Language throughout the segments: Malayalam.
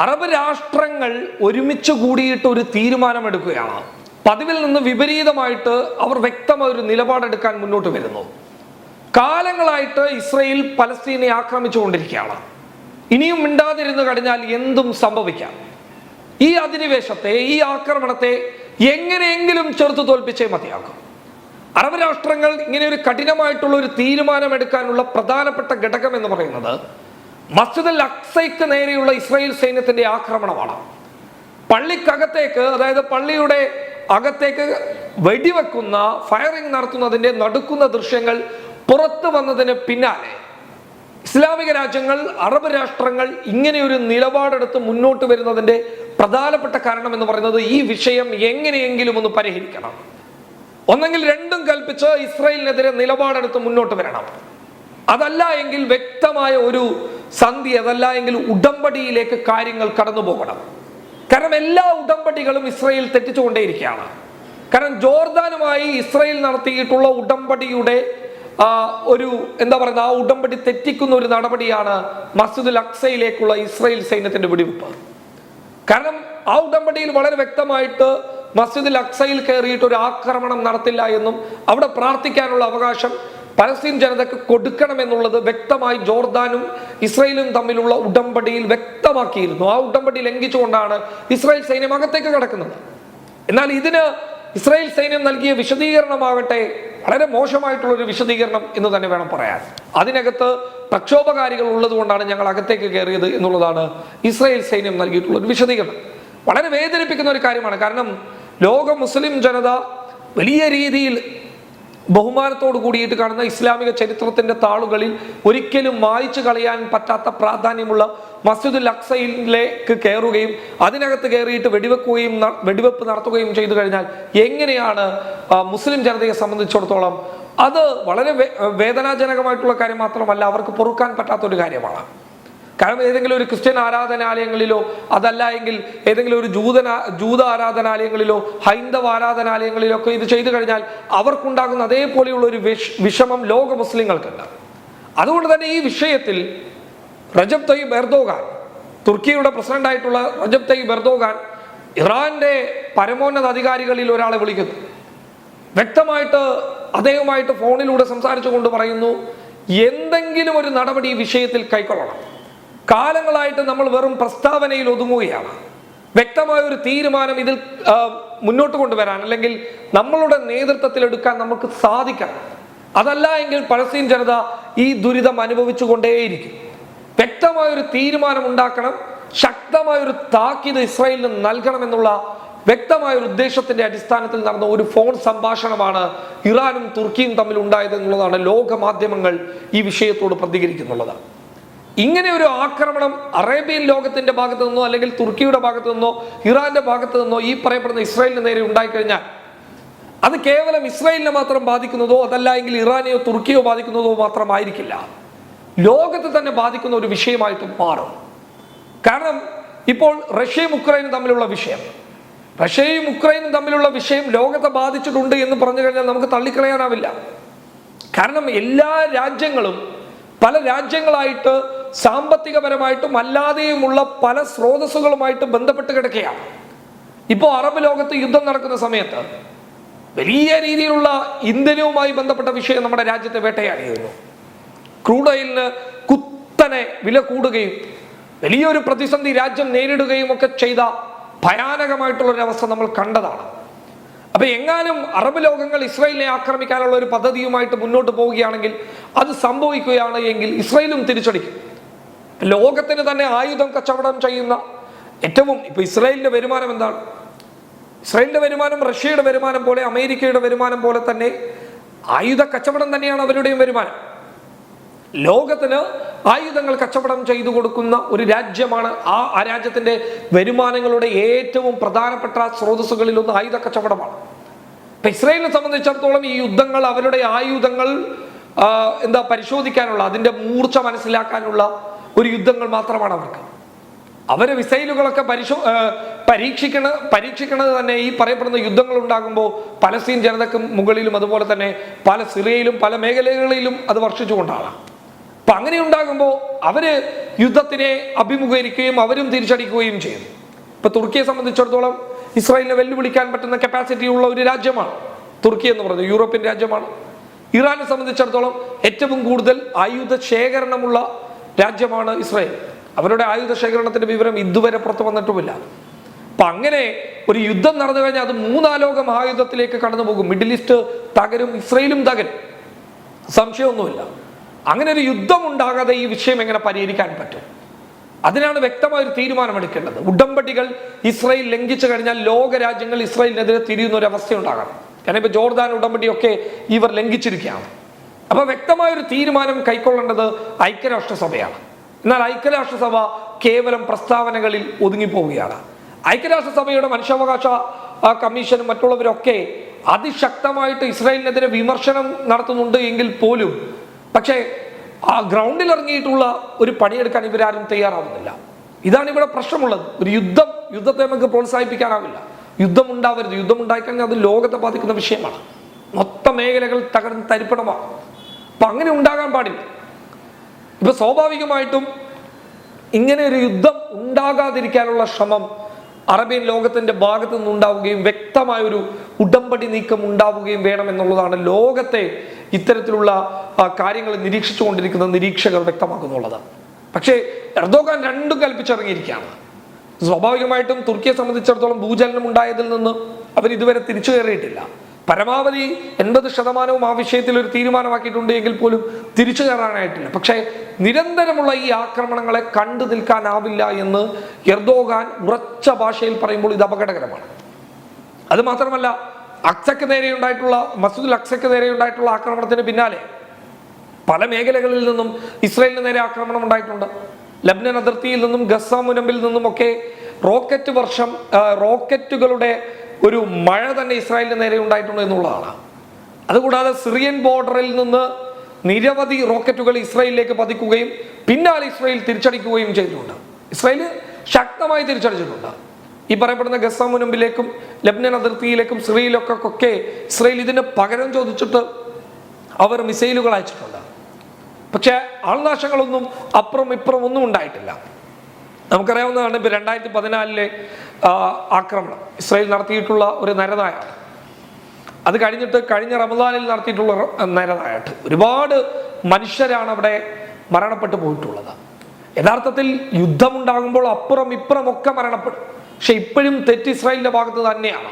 അറബ് രാഷ്ട്രങ്ങൾ ഒരുമിച്ച് കൂടിയിട്ട് ഒരു തീരുമാനമെടുക്കുകയാണ്. പതിവിൽ നിന്ന് വിപരീതമായിട്ട് അവർ വ്യക്തമായ ഒരു നിലപാടെടുക്കാൻ മുന്നോട്ട് വരുന്നു. കാലങ്ങളായിട്ട് ഇസ്രയേൽ പലസ്തീനെ ആക്രമിച്ചുകൊണ്ടിരിക്കുകയാണ്. ഇനിയും മിണ്ടാതിരുന്നു കഴിഞ്ഞാൽ എന്തും സംഭവിക്കാം. ഈ അധിനിവേശത്തെ ഈ ആക്രമണത്തെ എങ്ങനെയെങ്കിലും ചെറുത്തു തോൽപ്പിച്ചേ മതിയാക്കും അറബ് രാഷ്ട്രങ്ങൾ ഇങ്ങനെ ഒരു കഠിനമായിട്ടുള്ള ഒരു തീരുമാനമെടുക്കാനുള്ള പ്രധാനപ്പെട്ട ഘടകം എന്ന് പറയുന്നത് മസ്ജിദ് അൽ അക്സയ്ക്ക് നേരെയുള്ള ഇസ്രായേൽ സൈന്യത്തിന്റെ ആക്രമണമാണ്. പള്ളിക്കകത്തേക്ക് അതായത് പള്ളിയുടെ അകത്തേക്ക് വെടിവെക്കുന്ന ഫയറിംഗ് നടത്തുന്നതിന്റെ നടുക്കുന്ന ദൃശ്യങ്ങൾ പുറത്തു വന്നതിന് പിന്നാലെ ഇസ്ലാമിക രാജ്യങ്ങൾ അറബ് രാഷ്ട്രങ്ങൾ ഇങ്ങനെ ഒരു നിലപാടെടുത്ത് മുന്നോട്ട് വരുന്നതിന്റെ പ്രധാനപ്പെട്ട കാരണം എന്ന് പറയുന്നത് ഈ വിഷയം എങ്ങനെയെങ്കിലും ഒന്ന് പരിഹരിക്കണം. ഒന്നെങ്കിൽ രണ്ടും കൽപ്പിച്ച് ഇസ്രായേലിനെതിരെ നിലപാടെടുത്ത് മുന്നോട്ട് വരണം. അതല്ല എങ്കിൽ വ്യക്തമായ ഒരു സന്ധി അതല്ല എങ്കിൽ ഉടമ്പടിയിലേക്ക് കാര്യങ്ങൾ കടന്നു പോകണം. കാരണം എല്ലാ ഉടമ്പടികളും ഇസ്രായേൽ തെറ്റിച്ചുകൊണ്ടേയിരിക്കുകയാണ്. കാരണം ജോർദാനുമായി ഇസ്രയേൽ നടത്തിയിട്ടുള്ള ഉടമ്പടിയുടെ ഒരു എന്താ പറയുക ആ ഉടമ്പടി തെറ്റിക്കുന്ന ഒരു നടപടിയാണ് മസ്ജിദുൽ അക്സയിലേക്കുള്ള ഇസ്രയേൽ സൈന്യത്തിന്റെ വെടിവെപ്പ്. കാരണം ആ ഉടമ്പടിയിൽ വളരെ വ്യക്തമായിട്ട് മസ്ജിദുൽ അക്സയിൽ കയറിയിട്ട് ഒരു ആക്രമണം നടത്തില്ല എന്നും അവിടെ പ്രാർത്ഥിക്കാനുള്ള അവകാശം പലസ്തീൻ ജനതയ്ക്ക് കൊടുക്കണം എന്നുള്ളത് വ്യക്തമായി ജോർദാനും ഇസ്രയേലും തമ്മിലുള്ള ഉടമ്പടിയിൽ വ്യക്തമാക്കിയിരുന്നു. ആ ഉടമ്പടി ലംഘിച്ചുകൊണ്ടാണ് ഇസ്രായേൽ സൈന്യം അകത്തേക്ക് കടക്കുന്നത്. എന്നാൽ ഇതിന് ഇസ്രായേൽ സൈന്യം നൽകിയ വിശദീകരണമാകട്ടെ വളരെ മോശമായിട്ടുള്ള ഒരു വിശദീകരണം എന്ന് തന്നെ വേണം പറയാൻ. അതിനകത്ത് പ്രക്ഷോഭകാരികൾ ഉള്ളത് കൊണ്ടാണ് ഞങ്ങൾ അകത്തേക്ക് കയറിയത് എന്നുള്ളതാണ് ഇസ്രായേൽ സൈന്യം നൽകിയിട്ടുള്ള ഒരു വിശദീകരണം. വളരെ വേദനിപ്പിക്കുന്ന ഒരു കാര്യമാണ്. കാരണം ലോക മുസ്ലിം ജനത വലിയ രീതിയിൽ ബഹുമാനത്തോട് കൂടിയിട്ട് കാണുന്ന ഇസ്ലാമിക ചരിത്രത്തിന്റെ താളുകളിൽ ഒരിക്കലും മായ്ച്ചു കളയാൻ പറ്റാത്ത പ്രാധാന്യമുള്ള മസ്ജിദുൽ അക്സയിലേക്ക് കയറുകയും അതിനകത്ത് കയറിയിട്ട് വെടിവെക്കുകയും വെടിവെപ്പ് നടത്തുകയും ചെയ്തു കഴിഞ്ഞാൽ എങ്ങനെയാണ് മുസ്ലിം ജനതയെ സംബന്ധിച്ചിടത്തോളം അത് വളരെ വേദനാജനകമായിട്ടുള്ള കാര്യം മാത്രമല്ല അവർക്ക് പൊറുക്കാൻ പറ്റാത്ത ഒരു കാര്യമാണ്. കാരണം ഏതെങ്കിലും ഒരു ക്രിസ്ത്യൻ ആരാധനാലയങ്ങളിലോ അതല്ല എങ്കിൽ ഏതെങ്കിലും ഒരു ജൂതന ജൂത ആരാധനാലയങ്ങളിലോ ഹൈന്ദവ ആരാധനാലയങ്ങളിലോ ഒക്കെ ഇത് ചെയ്തു കഴിഞ്ഞാൽ അവർക്കുണ്ടാകുന്ന അതേപോലെയുള്ള ഒരു വിഷ വിഷമം ലോക മുസ്ലിങ്ങൾക്കുണ്ട് അതുകൊണ്ട് തന്നെ ഈ വിഷയത്തിൽ റജബ് തയ്യബ് എർദോഗാൻ തുർക്കിയുടെ പ്രസിഡന്റ് ആയിട്ടുള്ള റജബ് തയ്യബ് എർദോഗാൻ ഇറാന്റെ പരമോന്നത അധികാരികളിൽ ഒരാളെ വിളിക്കുന്നു. വ്യക്തമായിട്ട് അദ്ദേഹമായിട്ട് ഫോണിലൂടെ സംസാരിച്ചുകൊണ്ട് പറയുന്നു എന്തെങ്കിലും ഒരു നടപടി ഈ വിഷയത്തിൽ കൈക്കൊള്ളണം. കാലങ്ങളായിട്ട് നമ്മൾ വെറും പ്രസ്താവനയിൽ ഒതുങ്ങുകയാണ്. വ്യക്തമായ ഒരു തീരുമാനം ഇതിൽ മുന്നോട്ട് കൊണ്ടുവരാൻ അല്ലെങ്കിൽ നമ്മളുടെ നേതൃത്വത്തിൽ എടുക്കാൻ നമുക്ക് സാധിക്കണം. അതല്ല എങ്കിൽ പലസ്തീൻ ജനത ഈ ദുരിതം അനുഭവിച്ചു കൊണ്ടേയിരിക്കും വ്യക്തമായ ഒരു തീരുമാനം ഉണ്ടാക്കണം ശക്തമായ ഒരു താക്കീത് ഇസ്രായേലിന് നൽകണമെന്നുള്ള വ്യക്തമായ ഒരു ഉദ്ദേശത്തിന്റെ അടിസ്ഥാനത്തിൽ നടന്ന ഒരു ഫോൺ സംഭാഷണമാണ് ഇറാനും തുർക്കിയും തമ്മിൽ ഉണ്ടായത് എന്നുള്ളതാണ് ലോക മാധ്യമങ്ങൾ ഈ വിഷയത്തോട് പ്രതികരിക്കുന്നുള്ളത്. ഇങ്ങനെ ഒരു ആക്രമണം അറേബ്യൻ ലോകത്തിന്റെ ഭാഗത്തു നിന്നോ അല്ലെങ്കിൽ തുർക്കിയുടെ ഭാഗത്തു നിന്നോ ഇറാന്റെ ഭാഗത്തു നിന്നോ ഈ പറയപ്പെടുന്ന ഇസ്രായേലിന് നേരെ ഉണ്ടായിക്കഴിഞ്ഞാൽ അത് കേവലം ഇസ്രായേലിനെ മാത്രം ബാധിക്കുന്നതോ അതല്ല എങ്കിൽ ഇറാനെയോ തുർക്കിയോ ബാധിക്കുന്നതോ മാത്രമായിരിക്കില്ല. ലോകത്തെ തന്നെ ബാധിക്കുന്ന ഒരു വിഷയമായിട്ട് മാറും. കാരണം ഇപ്പോൾ റഷ്യയും ഉക്രൈനും തമ്മിലുള്ള വിഷയം. റഷ്യയും ഉക്രൈനും തമ്മിലുള്ള വിഷയം ലോകത്തെ ബാധിച്ചിട്ടുണ്ട് എന്ന് പറഞ്ഞു കഴിഞ്ഞാൽ നമുക്ക് തള്ളിക്കളയാനാവില്ല. കാരണം എല്ലാ രാജ്യങ്ങളും പല രാജ്യങ്ങളായിട്ട് സാമ്പത്തികപരമായിട്ടും അല്ലാതെയുമുള്ള പല സ്രോതസ്സുകളുമായിട്ട് ബന്ധപ്പെട്ട് കിടക്കുകയാണ്. ഇപ്പോൾ അറബ് ലോകത്ത് യുദ്ധം നടക്കുന്ന സമയത്ത് വലിയ രീതിയിലുള്ള ഇന്ധനവുമായി ബന്ധപ്പെട്ട വിഷയം നമ്മുടെ രാജ്യത്തെ വേട്ടയാടിയിരുന്നു. ക്രൂഡ് ഓയിലിന് കുത്തനെ വില കൂടുകയും വലിയൊരു പ്രതിസന്ധി രാജ്യം നേരിടുകയും ഒക്കെ ചെയ്ത ഭയാനകമായിട്ടുള്ളൊരവസ്ഥ നമ്മൾ കണ്ടതാണ്. അപ്പൊ എങ്ങാനും അറബ് ലോകങ്ങൾ ഇസ്രായേലിനെ ആക്രമിക്കാനുള്ള ഒരു പദ്ധതിയുമായിട്ട് മുന്നോട്ട് പോവുകയാണെങ്കിൽ അത് സംഭവിക്കുകയാണ് എങ്കിൽ ഇസ്രായേലും തിരിച്ചടിക്കും. ലോകത്തിന് തന്നെ ആയുധം കച്ചവടം ചെയ്യുന്ന ഏറ്റവും ഇപ്പൊ ഇസ്രായേലിന്റെ വരുമാനം എന്താണ്? ഇസ്രായേലിന്റെ വരുമാനം റഷ്യയുടെ വരുമാനം പോലെ അമേരിക്കയുടെ വരുമാനം പോലെ തന്നെ ആയുധ കച്ചവടം തന്നെയാണ് അവരുടെയും വരുമാനം. ലോകത്തിന് ആയുധങ്ങൾ കച്ചവടം ചെയ്തു കൊടുക്കുന്ന ഒരു രാജ്യമാണ് ആ ആ രാജ്യത്തിന്റെ വരുമാനങ്ങളുടെ ഏറ്റവും പ്രധാനപ്പെട്ട സ്രോതസ്സുകളിൽ ഒന്ന് ആയുധ കച്ചവടമാണ്. ഇപ്പൊ ഇസ്രായേലിനെ സംബന്ധിച്ചിടത്തോളം ഈ യുദ്ധങ്ങൾ അവരുടെ ആയുധങ്ങൾ എന്താ പരിശോധിക്കാനുള്ള അതിന്റെ മൂർച്ച മനസ്സിലാക്കാനുള്ള ഒരു യുദ്ധങ്ങൾ മാത്രമാണ് അവർക്ക്. അവരെ മിസൈലുകളൊക്കെ പരിശോ പരീക്ഷിക്കണ പരീക്ഷിക്കണത് തന്നെ ഈ പറയപ്പെടുന്ന യുദ്ധങ്ങൾ ഉണ്ടാകുമ്പോൾ പലസ്തീൻ ജനതക്കും മുകളിലും അതുപോലെ തന്നെ പല സിറിയയിലും പല മേഖലകളിലും അത് വർഷിച്ചുകൊണ്ടാണ് അപ്പം അങ്ങനെ ഉണ്ടാകുമ്പോൾ അവർ യുദ്ധത്തിനെ അഭിമുഖീകരിക്കുകയും അവരും തിരിച്ചടിക്കുകയും ചെയ്യും. ഇപ്പം തുർക്കിയെ സംബന്ധിച്ചിടത്തോളം ഇസ്രായേലിനെ വെല്ലുവിളിക്കാൻ പറ്റുന്ന കപ്പാസിറ്റി ഉള്ള ഒരു രാജ്യമാണ്. തുർക്കി എന്ന് പറയുന്നത് യൂറോപ്യൻ രാജ്യമാണ്. ഇറാനെ സംബന്ധിച്ചിടത്തോളം ഏറ്റവും കൂടുതൽ ആയുധ ശേഖരണമുള്ള രാജ്യമാണ് ഇസ്രായേൽ. അവരുടെ ആയുധ ശേഖരണത്തിന്റെ വിവരം ഇതുവരെ പുറത്തു വന്നിട്ടുമില്ല. അപ്പൊ അങ്ങനെ ഒരു യുദ്ധം നടന്നു കഴിഞ്ഞാൽ അത് മൂന്നാലോക മഹായുദ്ധത്തിലേക്ക് കടന്നു പോകും. മിഡിൽ ഈസ്റ്റ് തകരും ഇസ്രയേലും തകരും. സംശയമൊന്നുമില്ല. അങ്ങനെ ഒരു യുദ്ധം ഉണ്ടാകാതെ ഈ വിഷയം എങ്ങനെ പരിഹരിക്കാൻ പറ്റും? അതിനാണ് വ്യക്തമായ ഒരു തീരുമാനമെടുക്കേണ്ടത്. ഉടമ്പടികൾ ഇസ്രയേൽ ലംഘിച്ചു കഴിഞ്ഞാൽ ലോകരാജ്യങ്ങൾ ഇസ്രായേലിനെതിരെ തിരിയുന്ന ഒരു അവസ്ഥ ഉണ്ടാകണം. കാരണം ഇപ്പൊ ജോർദാൻ ഉടമ്പടിയൊക്കെ ഇവർ ലംഘിച്ചിരിക്കുകയാണ്. അപ്പൊ വ്യക്തമായൊരു തീരുമാനം കൈക്കൊള്ളേണ്ടത് ഐക്യരാഷ്ട്രസഭയാണ്. എന്നാൽ ഐക്യരാഷ്ട്രസഭ കേവലം പ്രസ്താവനകളിൽ ഒതുങ്ങിപ്പോവുകയാണ്. ഐക്യരാഷ്ട്രസഭയുടെ മനുഷ്യാവകാശ കമ്മീഷനും മറ്റുള്ളവരൊക്കെ അതിശക്തമായിട്ട് ഇസ്രായേലിനെതിരെ വിമർശനം നടത്തുന്നുണ്ട് എങ്കിൽ പോലും പക്ഷേ ആ ഗ്രൗണ്ടിൽ ഇറങ്ങിയിട്ടുള്ള ഒരു പണിയെടുക്കാൻ ഇവരാരും തയ്യാറാവുന്നില്ല. ഇതാണ് ഇവിടെ പ്രശ്നമുള്ളത്. ഒരു യുദ്ധം യുദ്ധത്തെ നമുക്ക് പ്രോത്സാഹിപ്പിക്കാനാവില്ല. യുദ്ധം ഉണ്ടാവരുത് യുദ്ധം ഉണ്ടായിക്കഴിഞ്ഞാൽ അത് ലോകത്തെ ബാധിക്കുന്ന വിഷയമാണ്. മൊത്തം മേഖലകൾ തകർന്ന് തരിപ്പണമാണ്. അപ്പൊ അങ്ങനെ ഉണ്ടാകാൻ പാടില്ല. ഇപ്പൊ സ്വാഭാവികമായിട്ടും ഇങ്ങനെ ഒരു യുദ്ധം ഉണ്ടാകാതിരിക്കാനുള്ള ശ്രമം അറേബ്യൻ ലോകത്തിന്റെ ഭാഗത്തു നിന്നുണ്ടാവുകയും വ്യക്തമായ ഒരു ഉടമ്പടി നീക്കം ഉണ്ടാവുകയും വേണം എന്നുള്ളതാണ് ലോകത്തെ ഇത്തരത്തിലുള്ള കാര്യങ്ങൾ നിരീക്ഷിച്ചുകൊണ്ടിരിക്കുന്ന നിരീക്ഷകർ വ്യക്തമാക്കുന്നുള്ളത്. പക്ഷേ എർദോഗാൻ രണ്ടും കൽപ്പിച്ചിറങ്ങിയിരിക്കുകയാണ്. സ്വാഭാവികമായിട്ടും തുർക്കിയെ സംബന്ധിച്ചിടത്തോളം ഭൂചലനം ഉണ്ടായതിൽ നിന്ന് അവർ ഇതുവരെ തിരിച്ചു കയറിയിട്ടില്ല. പരമാവധി എൺപത് ശതമാനവും ആ വിഷയത്തിൽ ഒരു തീരുമാനമാക്കിയിട്ടുണ്ട് എങ്കിൽ പോലും തിരിച്ചു കയറാനായിട്ടില്ല. പക്ഷേ നിരന്തരമുള്ള ഈ ആക്രമണങ്ങളെ കണ്ടു നിൽക്കാനാവില്ല എന്ന് എർദോഗാൻ ഉറച്ച ഭാഷയിൽ പറയുമ്പോൾ ഇത് അപകടകരമാണ്. അത് മാത്രമല്ല അക്സക്ക് നേരെ ഉണ്ടായിട്ടുള്ള അക്സക്ക് നേരെയുണ്ടായിട്ടുള്ള ആക്രമണത്തിന് പിന്നാലെ പല മേഖലകളിൽ നിന്നും ഇസ്രയേലിന് നേരെ ആക്രമണം ഉണ്ടായിട്ടുണ്ട്. ലബ്നൻ അതിർത്തിയിൽ നിന്നും ഗസ മുനമ്പിൽ നിന്നും ഒക്കെ റോക്കറ്റ് വർഷം റോക്കറ്റുകളുടെ ഒരു മഴ തന്നെ ഇസ്രായേലിന് നേരെ ഉണ്ടായിട്ടുണ്ട് എന്നുള്ളതാണ്. അതുകൂടാതെ സിറിയൻ ബോർഡറിൽ നിന്ന് നിരവധി റോക്കറ്റുകൾ ഇസ്രായേലിലേക്ക് പതിക്കുകയും പിന്നാലെ ഇസ്രായേൽ തിരിച്ചടിക്കുകയും ചെയ്തിട്ടുണ്ട്. ഇസ്രായേൽ ശക്തമായി തിരിച്ചടിച്ചിട്ടുണ്ട്. ഈ പറയപ്പെടുന്ന ഗസ മുനമ്പിലേക്കും ലബ്നൻ അതിർത്തിയിലേക്കും സിറിയയിലൊക്കെ ഇസ്രായേൽ ഇതിന് പകരം ചോദിച്ചിട്ട് അവർ മിസൈലുകൾ അയച്ചിട്ടുണ്ട്. പക്ഷേ ആൾനാശങ്ങളൊന്നും അപ്പുറം ഇപ്പുറം ഒന്നും ഉണ്ടായിട്ടില്ല. നമുക്കറിയാവുന്നതാണ് ഇപ്പൊ രണ്ടായിരത്തി പതിനാലിലെ ആക്രമണം. ഇസ്രായേൽ നടത്തിയിട്ടുള്ള ഒരു നരനായാണ് അത് കഴിഞ്ഞിട്ട് കഴിഞ്ഞ റമദാനിൽ നടത്തിയിട്ടുള്ള നരനായിട്ട്. ഒരുപാട് മനുഷ്യരാണ് അവിടെ മരണപ്പെട്ടു പോയിട്ടുള്ളത്. യഥാർത്ഥത്തിൽ യുദ്ധമുണ്ടാകുമ്പോൾ അപ്പുറം ഇപ്പുറം ഒക്കെ മരണപ്പെടും. പക്ഷെ ഇപ്പോഴും തെറ്റ് ഇസ്രായേലിന്റെ ഭാഗത്ത് തന്നെയാണ്.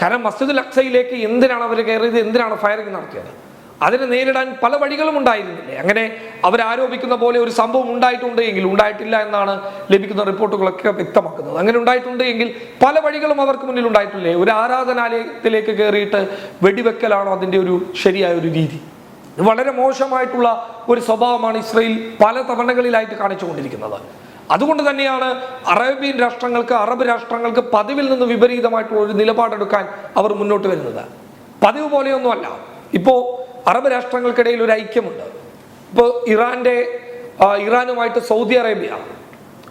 കാരണം മസ്ജിദ് അക്സയിലേക്ക് എന്തിനാണ് അവർ കയറിയത്? എന്തിനാണ് ഫയറിംഗ് നടത്തിയത്? അതിനെ നേരിടാൻ പല വഴികളും ഉണ്ടായിരുന്നില്ലേ? അങ്ങനെ അവരാരോപിക്കുന്ന പോലെ ഒരു സംഭവം ഉണ്ടായിട്ടുണ്ട് എങ്കിൽ ഉണ്ടായിട്ടില്ല എന്നാണ് ലഭിക്കുന്ന റിപ്പോർട്ടുകളൊക്കെ വ്യക്തമാക്കുന്നത്. അങ്ങനെ ഉണ്ടായിട്ടുണ്ട് എങ്കിൽ പല വഴികളും അവർക്ക് മുന്നിൽ ഉണ്ടായിട്ടില്ലേ? ഒരു ആരാധനാലയത്തിലേക്ക് കയറിയിട്ട് വെടിവെക്കലാണോ അതിന്റെ ഒരു ശരിയായ ഒരു രീതി? വളരെ മോശമായിട്ടുള്ള ഒരു സ്വഭാവമാണ് ഇസ്രയേൽ പല തവണകളിലായിട്ട് കാണിച്ചുകൊണ്ടിരിക്കുന്നത്. അതുകൊണ്ട് തന്നെയാണ് അറേബ്യൻ രാഷ്ട്രങ്ങൾക്ക് അറബ് രാഷ്ട്രങ്ങൾക്ക് പതിവിൽ നിന്ന് വിപരീതമായിട്ടുള്ള ഒരു നിലപാടെടുക്കാൻ അവർ മുന്നോട്ട് വരുന്നത്. പതിവ് പോലെയൊന്നുമല്ല. ഇപ്പോൾ അറബ് രാഷ്ട്രങ്ങൾക്കിടയിൽ ഒരു ഐക്യമുണ്ട്. ഇപ്പോൾ ഇറാന്റെ ഇറാനുമായിട്ട് സൗദി അറേബ്യ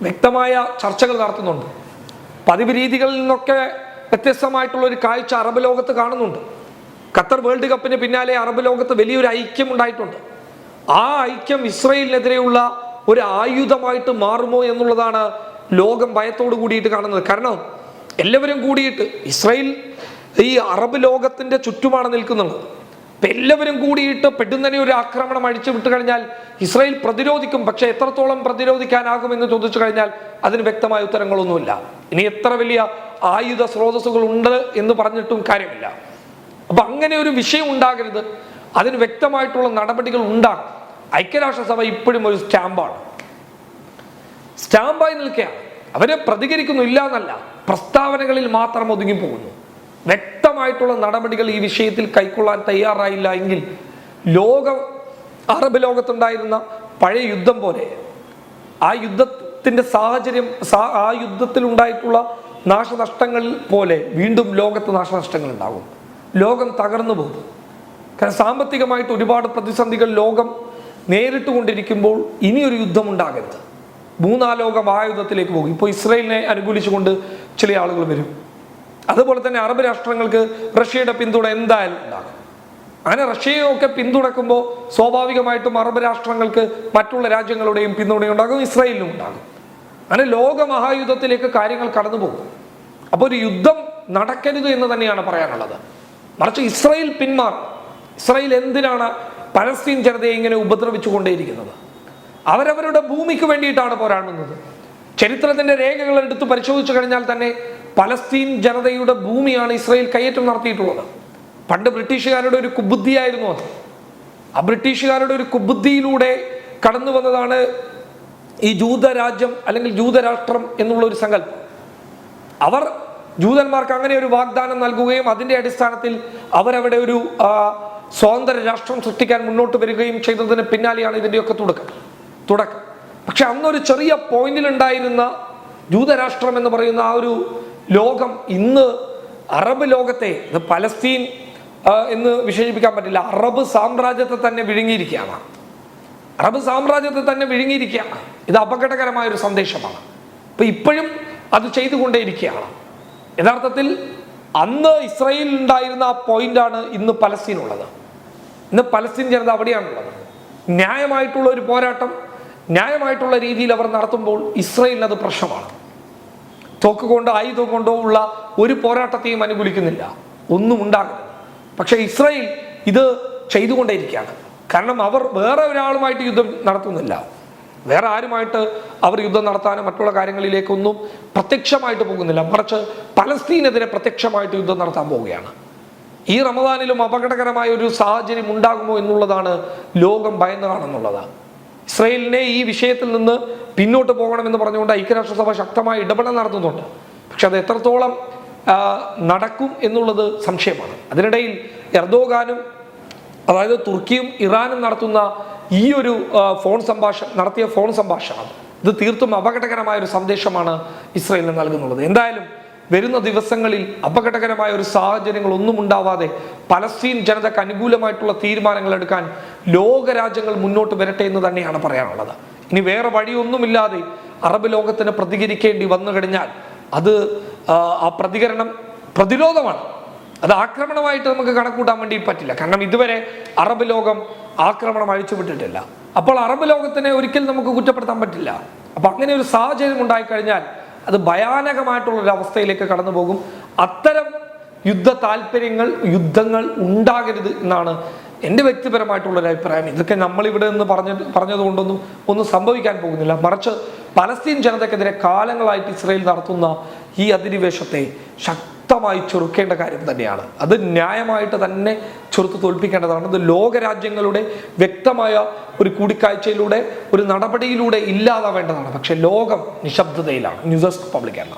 വ്യക്തമായ ചർച്ചകൾ നടത്തുന്നുണ്ട്. പതിവ് രീതികളിൽ നിന്നൊക്കെ വ്യത്യസ്തമായിട്ടുള്ള ഒരു കാഴ്ച അറബ് ലോകത്ത് കാണുന്നുണ്ട്. ഖത്തർ വേൾഡ് കപ്പിന് പിന്നാലെ അറബ് ലോകത്ത് വലിയൊരു ഐക്യം ഉണ്ടായിട്ടുണ്ട്. ആ ഐക്യം ഇസ്രയേലിനെതിരെയുള്ള ഒരു ആയുധമായിട്ട് മാറുമോ എന്നുള്ളതാണ് ലോകം ഭയത്തോട് കൂടിയിട്ട് കാണുന്നത്. കാരണം എല്ലാവരും കൂടിയിട്ട് ഇസ്രയേൽ ഈ അറബ് ലോകത്തിന്റെ ചുറ്റുമാണ് നിൽക്കുന്നത്. അപ്പൊ എല്ലാവരും കൂടിയിട്ട് പെട്ടെന്ന് ഒരു ആക്രമണം അഴിച്ചു വിട്ട് കഴിഞ്ഞാൽ ഇസ്രായേൽ പ്രതിരോധിക്കും പക്ഷെ എത്രത്തോളം പ്രതിരോധിക്കാനാകുമെന്ന് ചോദിച്ചു കഴിഞ്ഞാൽ അതിന് വ്യക്തമായ ഉത്തരങ്ങളൊന്നുമില്ല. ഇനി എത്ര വലിയ ആയുധ സ്രോതസ്സുകൾ ഉണ്ട് എന്ന് പറഞ്ഞിട്ടും കാര്യമില്ല. അപ്പൊ അങ്ങനെ ഒരു വിഷയം ഉണ്ടാകരുത്. അതിന് വ്യക്തമായിട്ടുള്ള നടപടികൾ ഉണ്ടാകും ഐക്യരാഷ്ട്രസഭ ഇപ്പോഴും ഒരു സ്റ്റാമ്പാണ്. സ്റ്റാമ്പായി നിൽക്കുകയാണ്. അവരെ പ്രതികരിക്കുന്നു ഇല്ല എന്നല്ല പ്രസ്താവനകളിൽ മാത്രം ഒതുങ്ങി പോകുന്നു വ്യക്തമായിട്ടുള്ള നടപടികൾ ഈ വിഷയത്തിൽ കൈക്കൊള്ളാൻ തയ്യാറായില്ല എങ്കിൽ ലോകം അറബ് ലോകത്തുണ്ടായിരുന്ന പഴയ യുദ്ധം പോലെ ആ യുദ്ധത്തിന്റെ സാഹചര്യം ആ യുദ്ധത്തിൽ ഉണ്ടായിട്ടുള്ള നാശനഷ്ടങ്ങൾ പോലെ വീണ്ടും ലോകത്ത് നാശനഷ്ടങ്ങൾ ഉണ്ടാകും. ലോകം തകർന്നു പോകും. കാരണം സാമ്പത്തികമായിട്ട് ഒരുപാട് പ്രതിസന്ധികൾ ലോകം നേരിട്ടുകൊണ്ടിരിക്കുമ്പോൾ ഇനിയൊരു യുദ്ധം ഉണ്ടാകരുത്. മൂന്നാലോക മഹായുദ്ധത്തിലേക്ക് പോകും. ഇപ്പോൾ ഇസ്രയേലിനെ അനുകൂലിച്ചുകൊണ്ട് ചില ആളുകൾ വരും. അതുപോലെ തന്നെ അറബ് രാഷ്ട്രങ്ങൾക്ക് റഷ്യയുടെ പിന്തുണ എന്തായാലും ഉണ്ടാകും. അങ്ങനെ റഷ്യയൊക്കെ പിന്തുണക്കുമ്പോൾ സ്വാഭാവികമായിട്ടും അറബ് രാഷ്ട്രങ്ങൾക്ക് മറ്റുള്ള രാജ്യങ്ങളുടെയും പിന്തുണയുണ്ടാകും ഇസ്രായേലിനും ഉണ്ടാകും. അങ്ങനെ ലോക മഹായുദ്ധത്തിലേക്ക് കാര്യങ്ങൾ കടന്നു പോകും അപ്പോൾ ഒരു യുദ്ധം നടക്കരുത് എന്ന് തന്നെയാണ് പറയാനുള്ളത്. മറിച്ച് ഇസ്രായേൽ പിന്മാറും ഇസ്രായേൽ എന്തിനാണ് പലസ്തീൻ ജനതയെ ഇങ്ങനെ ഉപദ്രവിച്ചു കൊണ്ടേയിരിക്കുന്നത് അവരവരുടെ ഭൂമിക്ക് വേണ്ടിയിട്ടാണ് പോരാടുന്നത്. ചരിത്രത്തിന്റെ രേഖകൾ എടുത്ത് പരിശോധിച്ചു കഴിഞ്ഞാൽ തന്നെ പലസ്തീൻ ജനതയുടെ ഭൂമിയാണ് ഇസ്രായേൽ കയ്യേറ്റം നടത്തിയിട്ടുള്ളത്. പണ്ട് ബ്രിട്ടീഷുകാരുടെ ഒരു കുബുദ്ധിയായിരുന്നു അത്. ആ ബ്രിട്ടീഷുകാരുടെ ഒരു കുബുദ്ധിയിലൂടെ കടന്നു വന്നതാണ് ഈ ജൂതരാജ്യം അല്ലെങ്കിൽ ജൂതരാഷ്ട്രം എന്നുള്ള ഒരു സങ്കല്പം. അവർ ജൂതന്മാർക്ക് അങ്ങനെ ഒരു വാഗ്ദാനം നൽകുകയും അതിന്റെ അടിസ്ഥാനത്തിൽ അവരവിടെ ഒരു സ്വതന്ത്ര രാഷ്ട്രം സൃഷ്ടിക്കാൻ മുന്നോട്ട് വരികയും ചെയ്തതിന് പിന്നാലെയാണ് ഇതിന്റെയൊക്കെ തുടക്കം. തുടക്കം. പക്ഷെ അന്നൊരു ചെറിയ പോയിന്റിൽ ഉണ്ടായിരുന്ന ജൂതരാഷ്ട്രം എന്ന് പറയുന്ന ആ ഒരു ലോകം ഇന്ന് അറബ് ലോകത്തെ ഇത് പലസ്തീൻ എന്ന് വിശേഷിപ്പിക്കാൻ പറ്റില്ല. അറബ് സാമ്രാജ്യത്തെ തന്നെ വിഴുങ്ങിയിരിക്കുകയാണ്. അറബ് സാമ്രാജ്യത്തെ തന്നെ വിഴുങ്ങിയിരിക്കുകയാണ്. ഇത് അപകടകരമായ ഒരു സന്ദേശമാണ്. അപ്പൊ ഇപ്പോഴും അത് ചെയ്തുകൊണ്ടേയിരിക്കുകയാണ്. യഥാർത്ഥത്തിൽ അന്ന് ഇസ്രയേലിൽ ഉണ്ടായിരുന്ന ആ പോയിന്റാണ് ഇന്ന് പലസ്തീൻ ഉള്ളത് ഇന്ന് പലസ്തീൻ ജനത അവിടെയാണുള്ളത്. ന്യായമായിട്ടുള്ള ഒരു പോരാട്ടം ന്യായമായിട്ടുള്ള രീതിയിൽ അവർ നടത്തുമ്പോൾ ഇസ്രയേലിന് അത് പ്രശ്നമാണ്. തോക്ക് കൊണ്ടോ ആയുധം കൊണ്ടോ ഉള്ള ഒരു പോരാട്ടത്തെയും അനുകൂലിക്കുന്നില്ല. ഒന്നും ഉണ്ടാകരുത്. പക്ഷേ ഇസ്രയേൽ ഇത് ചെയ്തുകൊണ്ടേയിരിക്കുകയാണ്. കാരണം അവർ വേറെ ഒരാളുമായിട്ട് യുദ്ധം നടത്തുന്നില്ല. വേറെ ആരുമായിട്ട് അവർ യുദ്ധം നടത്താനും മറ്റുള്ള കാര്യങ്ങളിലേക്കൊന്നും പ്രത്യക്ഷമായിട്ട് പോകുന്നില്ല. മറിച്ച് പലസ്തീനെതിരെ പ്രത്യക്ഷമായിട്ട് യുദ്ധം നടത്താൻ പോവുകയാണ്. ഈ റമദാനിലും അപകടകരമായ ഒരു സാഹചര്യം ഉണ്ടാകുമോ എന്നുള്ളതാണ് ലോകം ഭയന്ന് ഇസ്രയേലിനെ ഈ വിഷയത്തിൽ നിന്ന് പിന്നോട്ട് പോകണമെന്ന് പറഞ്ഞുകൊണ്ട് ഐക്യരാഷ്ട്രസഭ ശക്തമായ ഇടപെടൽ നടത്തുന്നുണ്ട്. പക്ഷെ അത് എത്രത്തോളം നടക്കും എന്നുള്ളത് സംശയമാണ്. അതിനിടയിൽ എർദോഗാനും അതായത് തുർക്കിയും ഇറാനും നടത്തുന്ന ഈ ഒരു ഫോൺ സംഭാഷണം നടത്തിയ ഫോൺ സംഭാഷണം ഇത് തീർത്തും അപകടകരമായ ഒരു സന്ദേശമാണ് ഇസ്രയേലിന് നൽകുന്നുള്ളത്. എന്തായാലും വരുന്ന ദിവസങ്ങളിൽ അപകടകരമായ ഒരു സാഹചര്യങ്ങൾ ഒന്നും ഉണ്ടാവാതെ പലസ്തീൻ ജനതയ്ക്ക് അനുകൂലമായിട്ടുള്ള തീരുമാനങ്ങൾ എടുക്കാൻ ലോകരാജ്യങ്ങൾ മുന്നോട്ട് വരട്ടെ എന്ന് തന്നെയാണ് പറയാനുള്ളത്. ഇനി വേറെ വഴിയൊന്നുമില്ലാതെ അറബ് ലോകത്തിന് പ്രതികരിക്കേണ്ടി വന്നു കഴിഞ്ഞാൽ അത് ആ, പ്രതികരണം പ്രതിരോധമാണ്. അത് ആക്രമണമായിട്ട് നമുക്ക് കണക്കൂട്ടാൻ വേണ്ടി പറ്റില്ല. കാരണം ഇതുവരെ അറബ് ലോകം ആക്രമണം അഴിച്ചുവിട്ടിട്ടില്ല അപ്പോൾ അറബ് ലോകത്തിനെ ഒരിക്കലും നമുക്ക് കുറ്റപ്പെടുത്താൻ പറ്റില്ല. അപ്പൊ അങ്ങനെ ഒരു സാഹചര്യം ഉണ്ടായിക്കഴിഞ്ഞാൽ അത് ഭയാനകമായിട്ടുള്ളൊരവസ്ഥയിലേക്ക് കടന്നു പോകും അത്തരം യുദ്ധ താല്പര്യങ്ങൾ യുദ്ധങ്ങൾ ഉണ്ടാകരുത് എന്നാണ് എന്റെ വ്യക്തിപരമായിട്ടുള്ളൊരു അഭിപ്രായം ഇതൊക്കെ നമ്മളിവിടെ നിന്ന് പറഞ്ഞ പറഞ്ഞതുകൊണ്ടൊന്നും ഒന്നും സംഭവിക്കാൻ പോകുന്നില്ല. മറിച്ച് പലസ്തീൻ ജനതയ്ക്കെതിരെ കാലങ്ങളായിട്ട് ഇസ്രയേൽ നടത്തുന്ന ഈ അധിനിവേശത്തെ ശക്തമായി ചെറുക്കേണ്ട കാര്യം തന്നെയാണ്. അത് ന്യായമായിട്ട് തന്നെ ചെറുത്ത് തോൽപ്പിക്കേണ്ടതാണ്. ഇത് ലോകരാജ്യങ്ങളുടെ വ്യക്തമായ ഒരു കൂടിക്കാഴ്ചയിലൂടെ ഒരു നടപടിയിലൂടെ ഇല്ലാതാവേണ്ടതാണ്. പക്ഷേ ലോകം നിശബ്ദതയിലാണ്. News public Kerala.